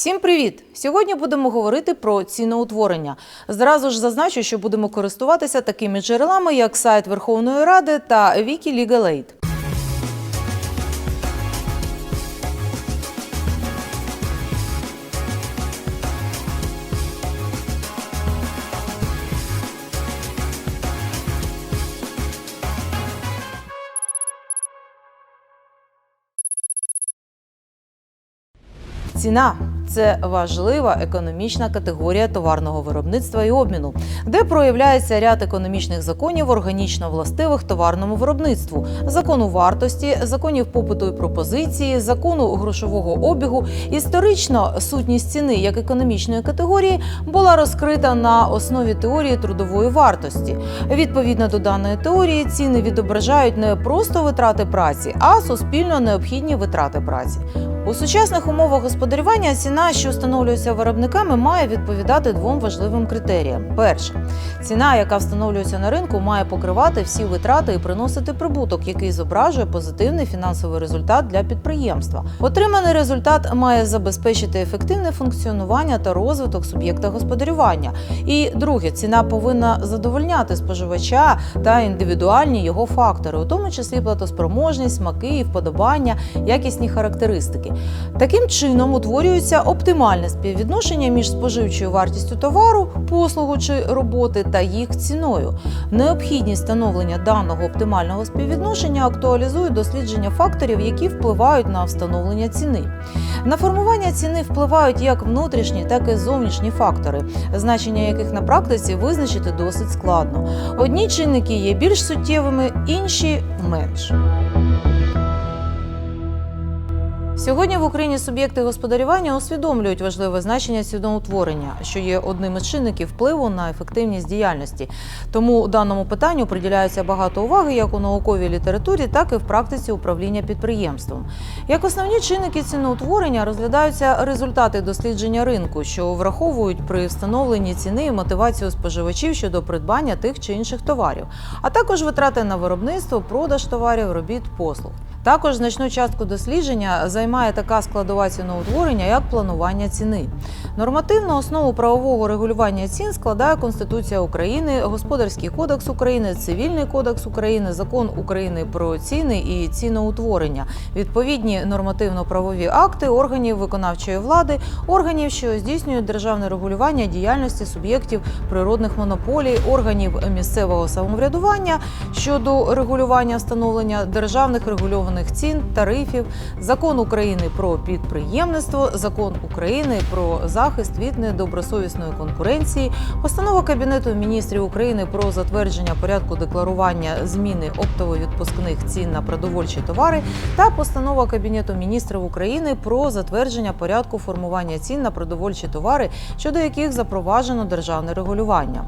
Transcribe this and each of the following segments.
Всім привіт! Сьогодні будемо говорити про ціноутворення. Зразу ж зазначу, що будемо користуватися такими джерелами, як сайт Верховної Ради та Wiki Legal Aid. Ціна це важлива економічна категорія товарного виробництва і обміну, де проявляється ряд економічних законів, органічно властивих товарному виробництву, закону вартості, законів попиту і пропозиції, закону грошового обігу. Історично сутність ціни як економічної категорії була розкрита на основі теорії трудової вартості. Відповідно до даної теорії, ціни відображають не просто витрати праці, а суспільно необхідні витрати праці. У сучасних умовах господарювання ціна, що встановлюється виробниками, має відповідати двом важливим критеріям. Перше, ціна, яка встановлюється на ринку, має покривати всі витрати і приносити прибуток, який зображує позитивний фінансовий результат для підприємства. Отриманий результат має забезпечити ефективне функціонування та розвиток суб'єкта господарювання. І друге, ціна повинна задовольняти споживача та індивідуальні його фактори, у тому числі платоспроможність, смаки вподобання, якісні характеристики. Таким чином утворюється оптимальне співвідношення між споживчою вартістю товару, послугу чи роботи та їх ціною. Необхідність встановлення даного оптимального співвідношення актуалізує дослідження факторів, які впливають на встановлення ціни. На формування ціни впливають як внутрішні, так і зовнішні фактори, значення яких на практиці визначити досить складно. Одні чинники є більш суттєвими, інші менш. Сьогодні в Україні суб'єкти господарювання усвідомлюють важливе значення ціноутворення, що є одним із чинників впливу на ефективність діяльності. Тому даному питанню приділяється багато уваги як у науковій літературі, так і в практиці управління підприємством. Як основні чинники ціноутворення розглядаються результати дослідження ринку, що враховують при встановленні ціни і мотивацію споживачів щодо придбання тих чи інших товарів, а також витрати на виробництво, продаж товарів, робіт, послуг. Також значну частку дослідження займає така складова ціноутворення, як планування ціни. Нормативну основу правового регулювання цін складає Конституція України, Господарський кодекс України, Цивільний кодекс України, Закон України про ціни і ціноутворення, відповідні нормативно-правові акти органів виконавчої влади, органів, що здійснюють державне регулювання діяльності суб'єктів природних монополій, органів місцевого самоврядування щодо регулювання встановлення державних регульованих цін, тарифів, закон України про підприємництво, закон України про захист від недобросовісної конкуренції, постанова Кабінету міністрів України про затвердження порядку декларування зміни оптово-відпускних цін на продовольчі товари та постанова Кабінету міністрів України про затвердження порядку формування цін на продовольчі товари, щодо яких запроваджено державне регулювання.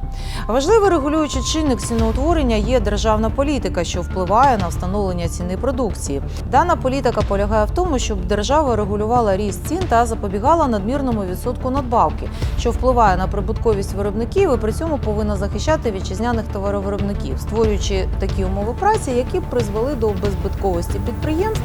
Важливий регулюючий чинник ціноутворення є державна політика, що впливає на встановлення ціни продукції. Дана політика полягає в тому, щоб держава регулювала ріст цін та запобігала надмірному відсотку надбавки, що впливає на прибутковість виробників і при цьому повинна захищати вітчизняних товаровиробників, створюючи такі умови праці, які призвели до беззбитковості підприємств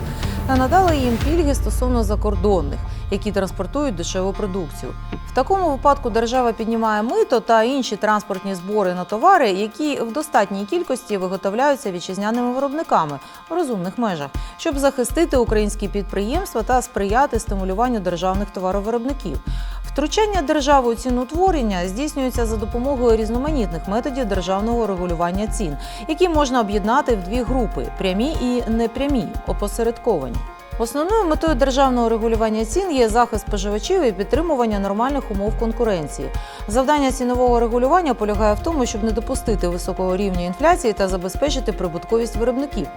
та надали їм пільги стосовно закордонних, які транспортують дешеву продукцію. В такому випадку держава піднімає мито та інші транспортні збори на товари, які в достатній кількості виготовляються вітчизняними виробниками в розумних межах, щоб захистити українські підприємства та сприяти стимулюванню державних товаровиробників. Втручання держави у ціноутворення здійснюється за допомогою різноманітних методів державного регулювання цін, які можна об'єднати в дві групи прямі і непрямі, опосередковані. Основною метою державного регулювання цін є захист споживачів і підтримування нормальних умов конкуренції. Завдання цінового регулювання полягає в тому, щоб не допустити високого рівня інфляції та забезпечити прибутковість виробників.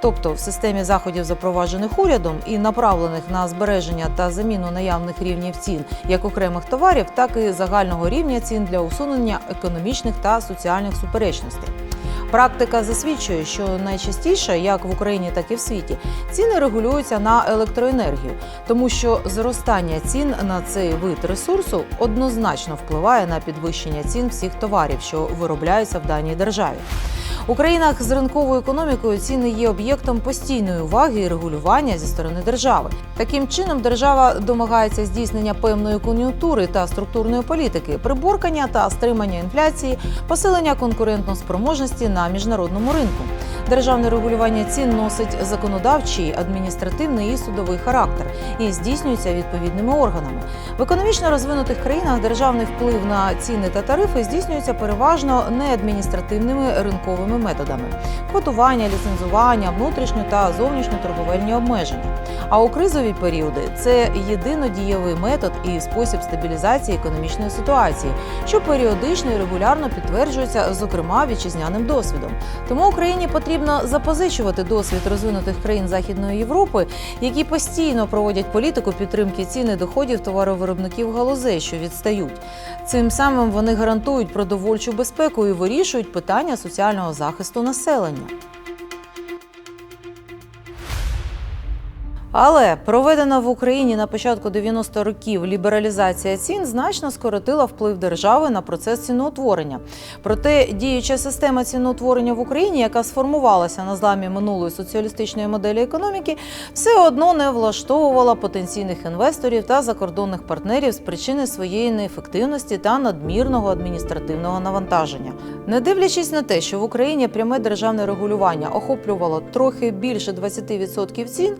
Тобто, в системі заходів, запроваджених урядом і направлених на збереження та заміну наявних рівнів цін як окремих товарів, так і загального рівня цін для усунення економічних та соціальних суперечностей. Практика засвідчує, що найчастіше, як в Україні, так і в світі, ціни регулюються на електроенергію, тому що зростання цін на цей вид ресурсу однозначно впливає на підвищення цін всіх товарів, що виробляються в даній державі. У країнах з ринковою економікою ціни є об'єктом постійної уваги і регулювання зі сторони держави. Таким чином, держава домагається здійснення певної кон'юнктури та структурної політики, приборкання та стримання інфляції, посилення конкурентноспроможності на міжнародному ринку. Державне регулювання цін носить законодавчий, адміністративний і судовий характер і здійснюється відповідними органами. В економічно розвинутих країнах державний вплив на ціни та тарифи здійснюється переважно не адміністративними ринковими методами: квотування, ліцензування, внутрішньо та зовнішньо торговельні обмеження. А у кризові періоди це єдинодієвий метод і спосіб стабілізації економічної ситуації, що періодично і регулярно підтверджується, зокрема вітчизняним досвідом. Тому Україні потрібно запозичувати досвід розвинутих країн Західної Європи, які постійно проводять політику підтримки ціни доходів товаровиробників галузей, що відстають. Цим самим вони гарантують продовольчу безпеку і вирішують питання соціального захисту населення. Але проведена в Україні на початку 90 років лібералізація цін значно скоротила вплив держави на процес ціноутворення. Проте діюча система ціноутворення в Україні, яка сформувалася на зламі минулої соціалістичної моделі економіки, все одно не влаштовувала потенційних інвесторів та закордонних партнерів з причини своєї неефективності та надмірного адміністративного навантаження. Не дивлячись на те, що в Україні пряме державне регулювання охоплювало трохи більше 20% цін,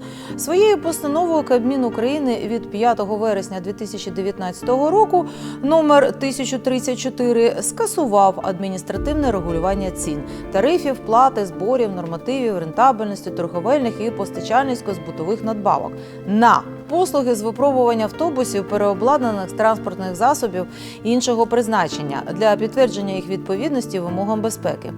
своєю постановою Кабмін України від 5 вересня 2019 року номер 1034 скасував адміністративне регулювання цін, тарифів, плати, зборів, нормативів, рентабельності, торговельних і постачальницько-збутових надбавок. На послуги з випробування автобусів, переобладнаних з транспортних засобів іншого призначення для підтвердження їх відповідності вимогам безпеки,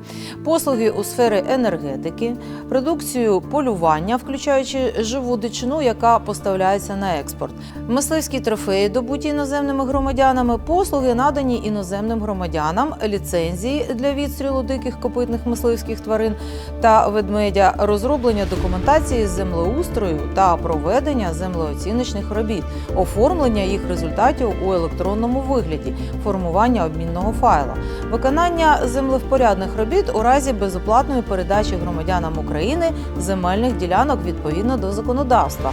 послуги у сфері енергетики, продукцію полювання, включаючи живу дичину, яка поставляється на експорт, мисливські трофеї, добуті іноземними громадянами, послуги надані іноземним громадянам, ліцензії для відстрілу диких копитних мисливських тварин та ведмедя, розроблення документації з землеустрою та проведення землеоціночних робіт, оформлення їх результатів у електронному вигляді, формування обмінного файла, виконання землевпорядних робіт у разі безоплатної передачі громадянам України земельних ділянок відповідно до законодавства.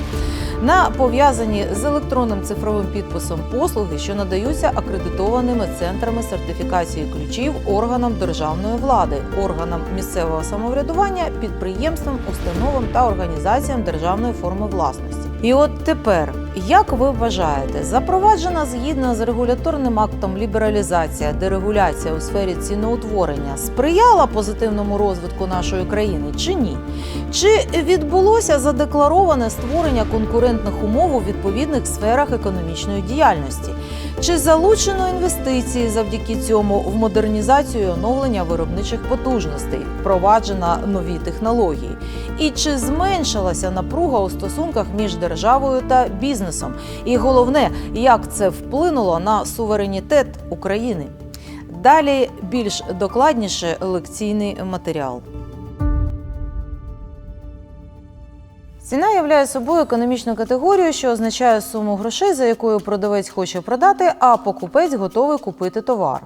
На пов'язані з електронним цифровим підписом послуги, що надаються акредитованими центрами сертифікації ключів органам державної влади, органам місцевого самоврядування, підприємствам, установам та організаціям державної форми власності. І от тепер, як ви вважаєте, запроваджена згідно з регуляторним актом лібералізація, дерегуляція у сфері ціноутворення сприяла позитивному розвитку нашої країни чи ні? Чи відбулося задеклароване створення конкурентних умов у відповідних сферах економічної діяльності? Чи залучено інвестиції завдяки цьому в модернізацію і оновлення виробничих потужностей, впроваджена нові технології? І чи зменшилася напруга у стосунках між державою та бізнесом? І головне, як це вплинуло на суверенітет України? Далі більш докладніше лекційний матеріал. Ціна являє собою економічну категорію, що означає суму грошей, за якою продавець хоче продати, а покупець готовий купити товар.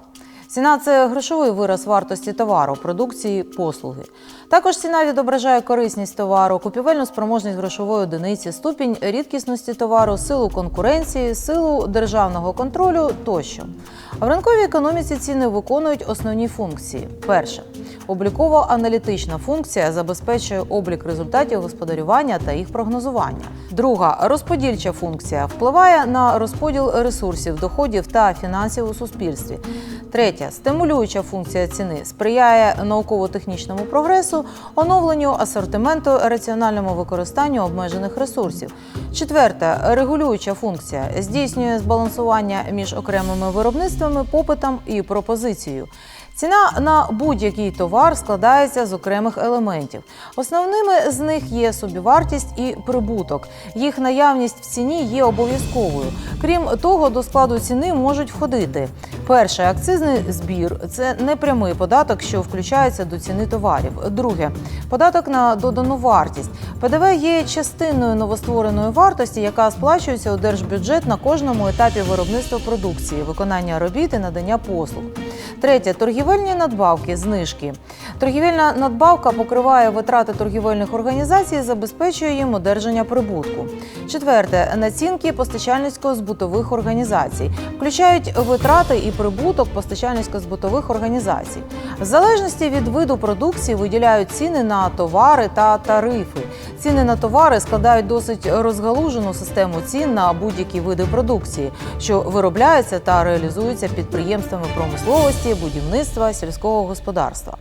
Ціна це грошовий вираз вартості товару, продукції, послуги. Також ціна відображає корисність товару, купівельну спроможність грошової одиниці, ступінь рідкісності товару, силу конкуренції, силу державного контролю тощо. В ринковій економіці ціни виконують основні функції. Перше обліково-аналітична функція забезпечує облік результатів господарювання та їх прогнозування. Друга розподільча функція впливає на розподіл ресурсів, доходів та фінансів у суспільстві. Третя стимулююча функція ціни сприяє науково-технічному прогресу, оновленню асортименту, раціональному використанню обмежених ресурсів. Четверта регулююча функція здійснює збалансування між окремими виробництвами, попитом і пропозицією. Ціна на будь-який товар складається з окремих елементів. Основними з них є собівартість і прибуток. Їх наявність в ціні є обов'язковою. Крім того, до складу ціни можуть входити перше акцизний збір це непрямий податок, що включається до ціни товарів. Друге податок на додану вартість. ПДВ є частиною новоствореної вартості, яка сплачується у держбюджет на кожному етапі виробництва продукції, виконання робіт і надання послуг. Третє торгівельні надбавки, знижки. Торгівельна надбавка покриває витрати торгівельних організацій, забезпечує їм одержання прибутку. Четверте націнки постачальницько-збутових організацій включають витрати і прибуток постачальницько-збутових організацій. В залежності від виду продукції виділяють ціни на товари та тарифи. Ціни на товари складають досить розгалужену систему цін на будь-які види продукції, що виробляються та реалізуються підприємствами промисловості, будівництва, сільського господарства.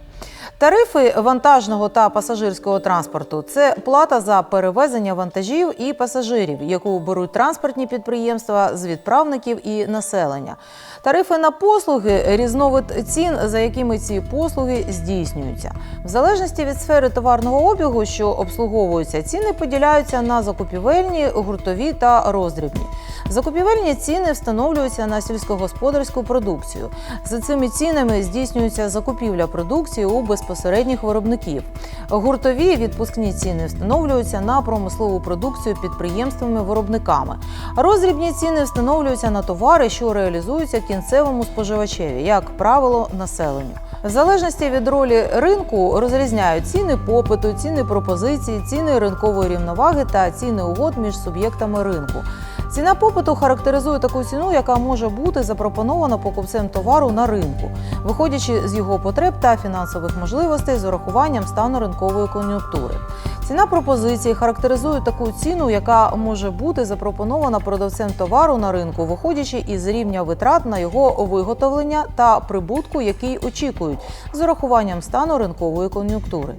Тарифи вантажного та пасажирського транспорту це плата за перевезення вантажів і пасажирів, яку беруть транспортні підприємства з відправників і населення. Тарифи на послуги різновид цін, за якими ці послуги здійснюються. В залежності від сфери товарного обігу, що обслуговуються, ціни поділяються на закупівельні, гуртові та роздрібні. Закупівельні ціни встановлюються на сільськогосподарську продукцію. За цими цінами здійснюється закупівля продукції у безпосередніх виробників. Гуртові відпускні ціни встановлюються на промислову продукцію підприємствами-виробниками. Роздрібні ціни встановлюються на товари, що реалізуються кінцевому споживачеві, як правило, населенню. В залежності від ролі ринку розрізняють ціни попиту, ціни пропозиції, ціни ринкової рівноваги та ціни угод між суб'єктами ринку. Ціна попиту характеризує таку ціну, яка може бути запропонована покупцем товару на ринку, виходячи з його потреб та фінансових можливостей з урахуванням стану ринкової кон'юнктури. Ціна пропозиції характеризує таку ціну, яка може бути запропонована продавцем товару на ринку, виходячи із рівня витрат на його виготовлення та прибутку, який очікують, з урахуванням стану ринкової кон'юнктури.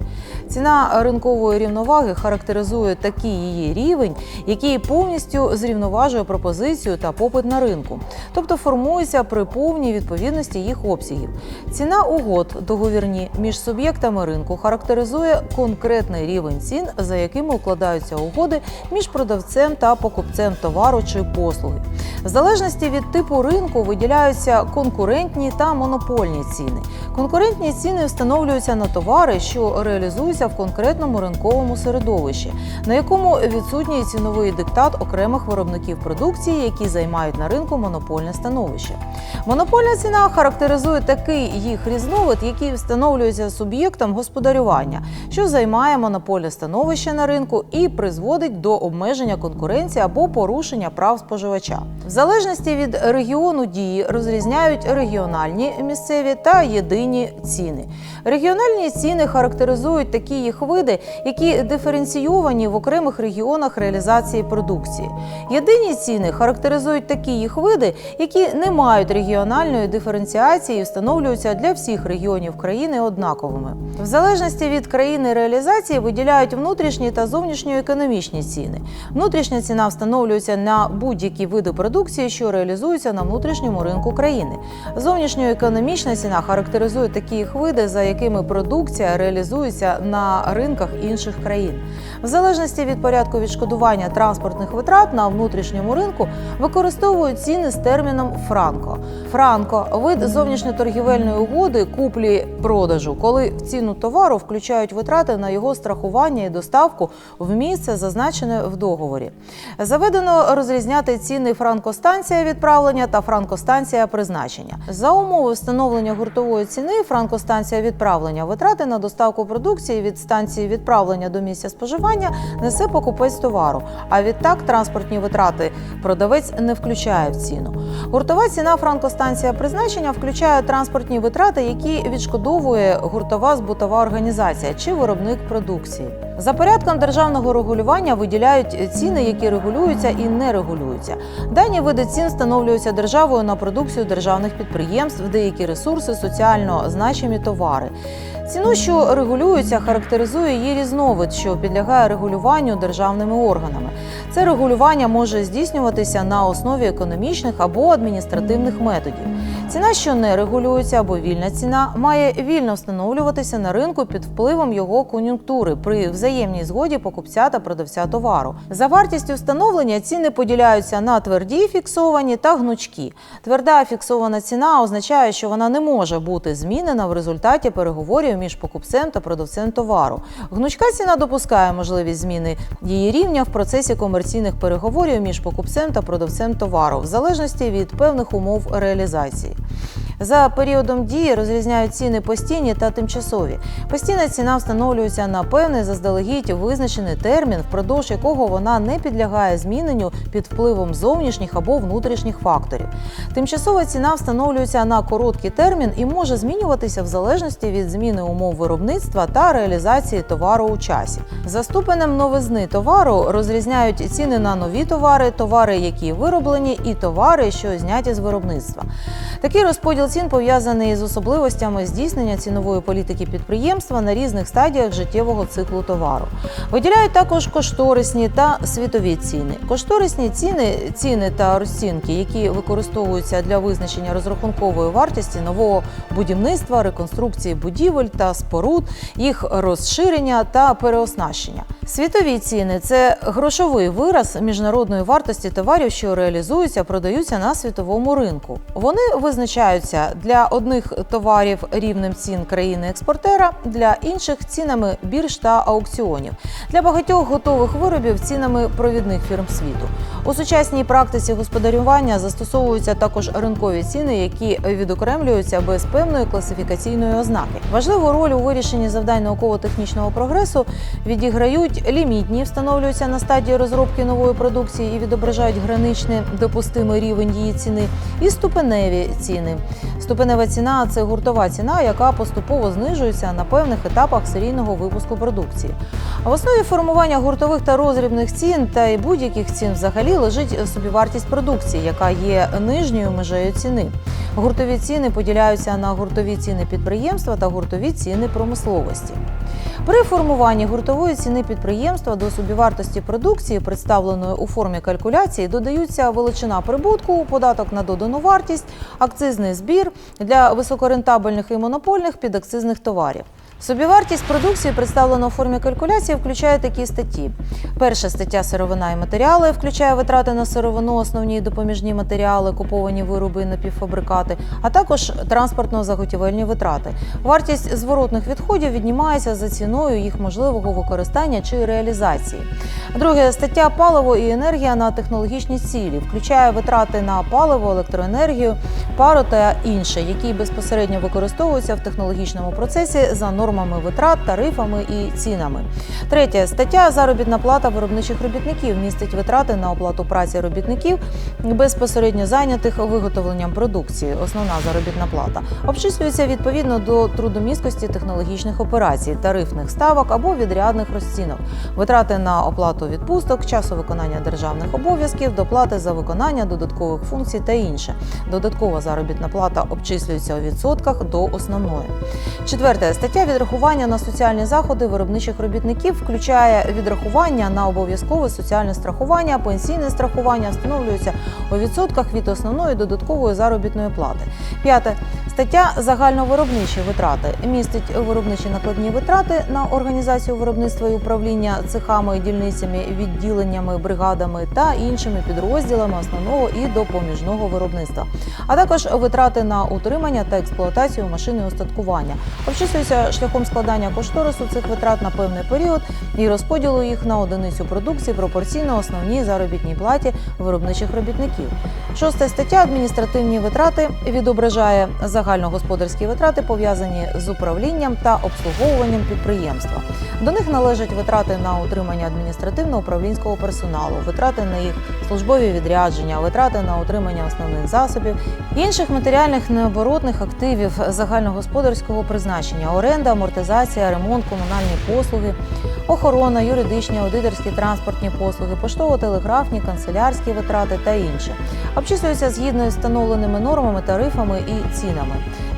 Ціна ринкової рівноваги характеризує такий її рівень, який повністю зрівноважує пропозицію та попит на ринку, тобто формується при повній відповідності їх обсягів. Ціна угод договірні між суб'єктами ринку характеризує конкретний рівень цін, за якими укладаються угоди між продавцем та покупцем товару чи послуги. В залежності від типу ринку виділяються конкурентні та монопольні ціни. Конкурентні ціни встановлюються на товари, що реалізуються в конкретному ринковому середовищі, на якому відсутній ціновий диктат окремих виробників продукції, які займають на ринку монопольне становище. Монопольна ціна характеризує такий їх різновид, який встановлюється суб'єктом господарювання, що займає монопольне становище на ринку і призводить до обмеження конкуренції або порушення прав споживача. В залежності від регіону дії розрізняють регіональні місцеві та єдині ціни. Регіональні ціни характеризують такі їх види, які диференційовані в окремих регіонах реалізації продукції. Єдині ціни характеризують такі їх види, які не мають регіональної диференціації і встановлюються для всіх регіонів країни однаковими. В залежності від країни реалізації виділяють внутрішні та зовнішньоекономічні ціни. Внутрішня ціна встановлюється на будь-які види продукції, що реалізуються на внутрішньому ринку країни. Зовнішньоекономічна ціна характеризує такі їх види, за якими продукція реалізується на ринках інших країн. В залежності від порядку відшкодування транспортних витрат на внутрішньому ринку використовують ціни з терміном франко. Франко вид зовнішньоторгівельної угоди куплі-продажу, коли в ціну товару включають витрати на його страхування і доставку в місце, зазначене в договорі. Заведено розрізняти ціни франкостанція відправлення та франкостанція призначення. За умови встановлення гуртової ціни франкостанція відправлення витрати на доставку продукції від станції відправлення до місця споживання несе покупець товару. А відтак транспортні витрати продавець не включає в ціну. Гуртова ціна франкостанція призначення включає транспортні витрати, які відшкодовує гуртова збутова організація чи виробник продукції. За порядком державного регулювання виділяють ціни, які регулюються і не регулюються. Дані види цін встановлюються державою на продукцію державних підприємств, деякі ресурси, соціально значимі товари. Ціну, що регулюється, характеризує її різновид, що підлягає регулюванню державними органами. Це регулювання може здійснюватися на основі економічних або адміністративних методів. Ціна, що не регулюється або вільна ціна, має вільно встановлюватися на ринку під впливом його кон'юнктури при взаємній згоді покупця та продавця товару. За вартістю встановлення ціни поділяються на тверді фіксовані та гнучкі. Тверда фіксована ціна означає, що вона не може бути змінена в результаті переговорів між покупцем та продавцем товару. Гнучка ціна допускає можливість зміни її рівня в процесі комерційних переговорів між покупцем та продавцем товару в залежності від певних умов реалізації. За періодом дії розрізняють ціни постійні та тимчасові. Постійна ціна встановлюється на певний заздалегідь визначений термін, впродовж якого вона не підлягає зміненню під впливом зовнішніх або внутрішніх факторів. Тимчасова ціна встановлюється на короткий термін і може змінюватися в залежності від зміни умов виробництва та реалізації товару у часі. За ступенем новизни товару розрізняють ціни на нові товари, товари, які вироблені, і товари, що зняті з виробництва. Такий розподіл цін пов'язаний з особливостями здійснення цінової політики підприємства на різних стадіях життєвого циклу товару. Виділяють також кошторисні та світові ціни. Кошторисні ціни, ціни та розцінки, які використовуються для визначення розрахункової вартості нового будівництва, реконструкції будівель та споруд, їх розширення та переоснащення. Світові ціни це грошовий вираз міжнародної вартості товарів, що реалізуються, продаються на світовому ринку. Вони визначаються для одних товарів рівнем цін країни-експортера, для інших цінами бірж та аукціонів, для багатьох готових виробів цінами провідних фірм світу. У сучасній практиці господарювання застосовуються також ринкові ціни, які відокремлюються без певної класифікаційної ознаки. Важливу роль у вирішенні завдань науково-технічного прогресу відіграють лімітні, встановлюються на стадії розробки нової продукції і відображають граничний допустимий рівень її ціни, і ступеневі ціни. Ступенева ціна це гуртова ціна, яка поступово знижується на певних етапах серійного випуску продукції. А в основі формування гуртових та розрібних цін та й будь-яких цін взагалі лежить собівартість продукції, яка є нижньою межею ціни. Гуртові ціни поділяються на гуртові ціни підприємства та гуртові ціни промисловості. При формуванні гуртової ціни підприємства до собівартості продукції, представленої у формі калькуляції, додаються величина прибутку, податок на додану вартість, акцизний збір для високорентабельних і монопольних підакцизних товарів. Собівартість продукції, представлена у формі калькуляції, включає такі статті. Перша стаття сировина і матеріали включає витрати на сировину, основні і допоміжні матеріали, куповані вироби і напівфабрикати, а також транспортно-заготівельні витрати. Вартість зворотних відходів віднімається за ціною їх можливого використання чи реалізації. Друге стаття паливо і енергія на технологічні цілі включає витрати на паливо, електроенергію, пару та інше, які безпосередньо використовуються в технологічному процесі за нормами витрат, тарифами і цінами. Третя стаття заробітна плата виробничих робітників містить витрати на оплату праці робітників безпосередньо зайнятих виготовленням продукції. Основна заробітна плата обчислюється відповідно до трудомісткості технологічних операцій, тарифних ставок або відрядних розцінок. Витрати на оплату відпусток, часу виконання державних обов'язків, доплати за виконання додаткових функцій та інше. Додаткова заробітна плата обчислюється у відсотках до основної. Четверта стаття відрахування на соціальні заходи виробничих робітників включає відрахування на обов'язкове соціальне страхування, пенсійне страхування встановлюється у відсотках від основної додаткової заробітної плати. П'яте стаття загальновиробничі витрати містить виробничі накладні витрати на організацію виробництва і управління цехами, дільницями, відділеннями, бригадами та іншими підрозділами основного і допоміжного виробництва, а також витрати на утримання та експлуатацію машин і устаткування. Обчислюється шляхом складання кошторису цих витрат на певний період і розподілу їх на одиницю продукції пропорційно основній заробітній платі виробничих робітників. Шоста стаття адміністративні витрати відображає загальногосподарські витрати, пов'язані з управлінням та обслуговуванням підприємства. До них належать витрати на утримання адміністративно-управлінського персоналу, витрати на їх службові відрядження, витрати на утримання основних засобів, інших матеріальних необоротних активів загальногосподарського призначення, оренда, амортизація, ремонт, комунальні послуги, охорона, юридичні, аудиторські транспортні послуги, поштово-телеграфні, канцелярські витрати та інше. Обчислюються згідно з встановленими нормами, тарифами і цінами.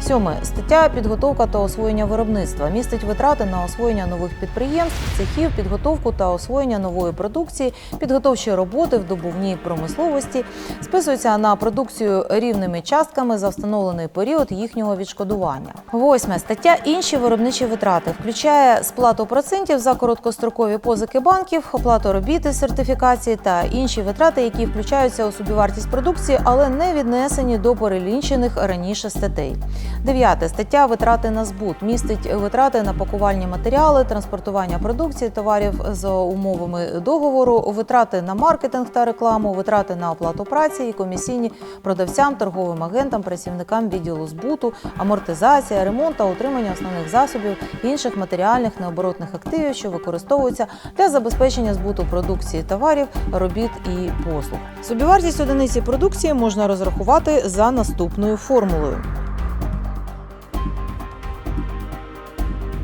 Сьоме стаття підготовка та освоєння виробництва містить витрати на освоєння нових підприємств, цехів, підготовку та освоєння нової продукції, підготовчі роботи в добувній промисловості, списуються на продукцію рівними частками за встановлений період їхнього відшкодування. Восьме стаття інші виробничі витрати включає сплату процентів за короткострокові позики банків, оплату робіт із сертифікації та інші витрати, які включаються у собівартість продукції, але не віднесені до перелінчених раніше статей. Дев'яте стаття витрати на збут містить витрати на пакувальні матеріали, транспортування продукції, товарів за умовами договору, витрати на маркетинг та рекламу, витрати на оплату праці і комісійні продавцям, торговим агентам, працівникам відділу збуту, амортизація, ремонт та утримання основних засобів інших матеріальних необоротних активів, що використовуються для забезпечення збуту продукції, товарів, робіт і послуг. Собівартість одиниці продукції можна розрахувати за наступною формулою.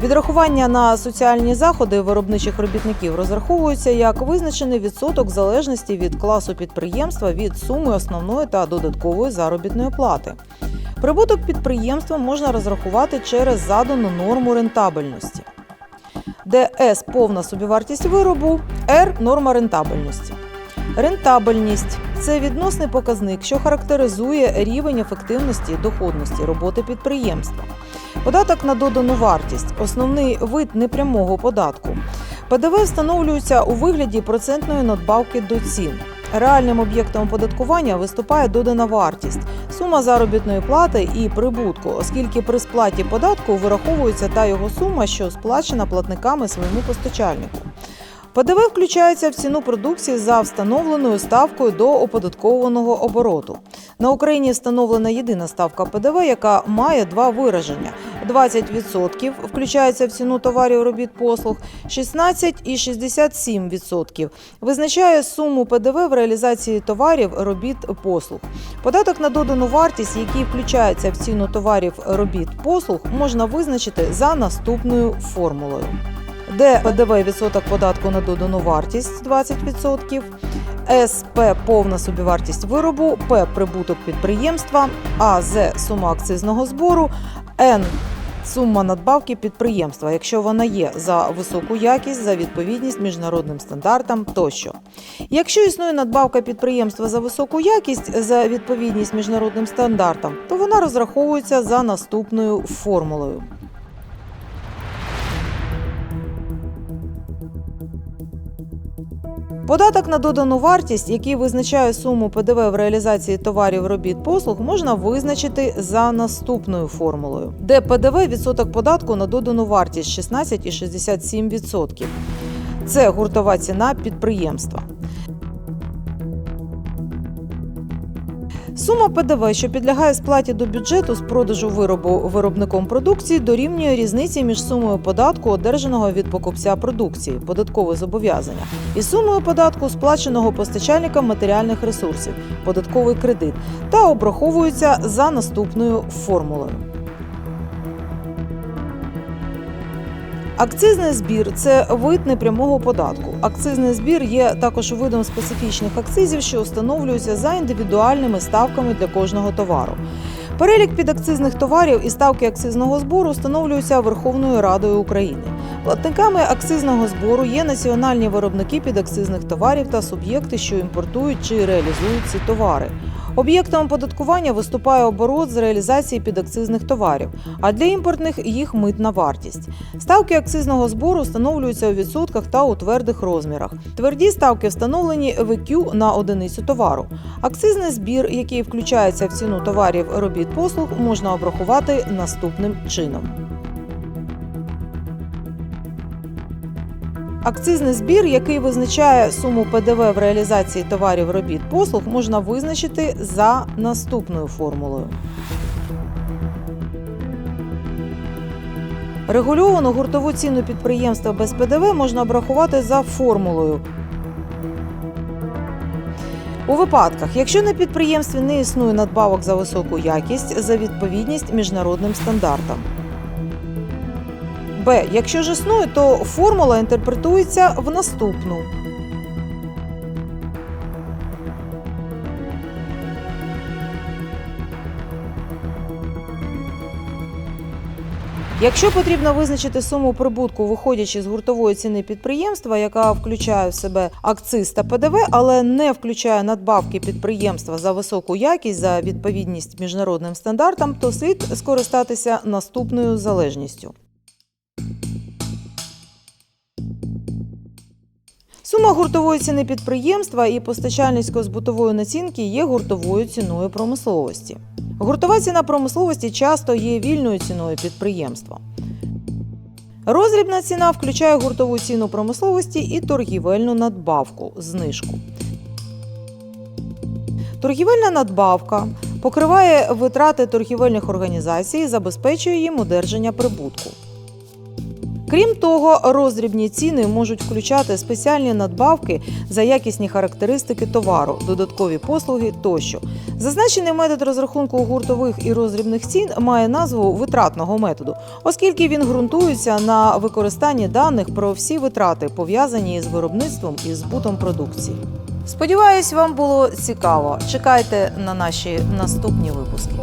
Відрахування на соціальні заходи виробничих робітників розраховується як визначений відсоток залежності від класу підприємства від суми основної та додаткової заробітної плати. Прибуток підприємства можна розрахувати через задану норму рентабельності, де С повна собівартість виробу, Р норма рентабельності. Рентабельність це відносний показник, що характеризує рівень ефективності доходності роботи підприємства. Податок на додану вартість основний вид непрямого податку. ПДВ встановлюється у вигляді процентної надбавки до цін. Реальним об'єктом оподаткування виступає додана вартість, сума заробітної плати і прибутку, оскільки при сплаті податку вираховується та його сума, що сплачена платниками своєму постачальнику. ПДВ включається в ціну продукції за встановленою ставкою до оподаткованого обороту. На Україні встановлена єдина ставка ПДВ, яка має два вираження: 20% включається в ціну товарів робіт послуг, 16 і 67% визначає суму ПДВ в реалізації товарів робіт послуг. Податок на додану вартість, який включається в ціну товарів робіт послуг, можна визначити за наступною формулою де ПДВ відсоток податку на додану вартість 20%, СП повна собівартість виробу, П прибуток підприємства, А З сума акцизного збору, Н сума надбавки підприємства, якщо вона є за високу якість, за відповідність міжнародним стандартам тощо. Якщо існує надбавка підприємства за високу якість за відповідність міжнародним стандартам, то вона розраховується за наступною формулою. Податок на додану вартість, який визначає суму ПДВ в реалізації товарів робіт послуг, можна визначити за наступною формулою, де ПДВ відсоток податку на додану вартість 16,67%. Це гуртова ціна підприємства. Сума ПДВ, що підлягає сплаті до бюджету з продажу виробу виробником продукції, дорівнює різниці між сумою податку, одержаного від покупця продукції, податкове зобов'язання, і сумою податку, сплаченого постачальникам матеріальних ресурсів, податковий кредит, та обраховується за наступною формулою. Акцизний збір це вид непрямого податку. Акцизний збір є також видом специфічних акцизів, що встановлюються за індивідуальними ставками для кожного товару. Перелік підакцизних товарів і ставки акцизного збору встановлюються Верховною Радою України. Платниками акцизного збору є національні виробники підакцизних товарів та суб'єкти, що імпортують чи реалізують ці товари. Об'єктом оподаткування виступає оборот з реалізації підакцизних товарів, а для імпортних їх митна вартість. Ставки акцизного збору встановлюються у відсотках та у твердих розмірах. Тверді ставки встановлені в EQ на одиницю товару. Акцизний збір, який включається в ціну товарів робіт послуг, можна обрахувати наступним чином. Акцизний збір, який визначає суму ПДВ в реалізації товарів робіт послуг, можна визначити за наступною формулою. Регульовану гуртову ціну підприємства без ПДВ можна обрахувати за формулою. У випадках, якщо на підприємстві не існує надбавок за високу якість за відповідність міжнародним стандартам. Б. Якщо ж існує, то формула інтерпретується в наступну. Якщо потрібно визначити суму прибутку, виходячи з гуртової ціни підприємства, яка включає в себе акциз та ПДВ, але не включає надбавки підприємства за високу якість за відповідність міжнародним стандартам, то слід скористатися наступною залежністю. Сума гуртової ціни підприємства і постачальницько-збутової націнки є гуртовою ціною промисловості. Гуртова ціна промисловості часто є вільною ціною підприємства. Розрібна ціна включає гуртову ціну промисловості і торгівельну надбавку знижку. Торгівельна надбавка покриває витрати торгівельних організацій і забезпечує їм одержання прибутку. Крім того, роздрібні ціни можуть включати спеціальні надбавки за якісні характеристики товару, додаткові послуги тощо. Зазначений метод розрахунку гуртових і роздрібних цін має назву витратного методу, оскільки він ґрунтується на використанні даних про всі витрати, пов'язані з виробництвом і збутом продукції. Сподіваюсь, вам було цікаво. Чекайте на наші наступні випуски.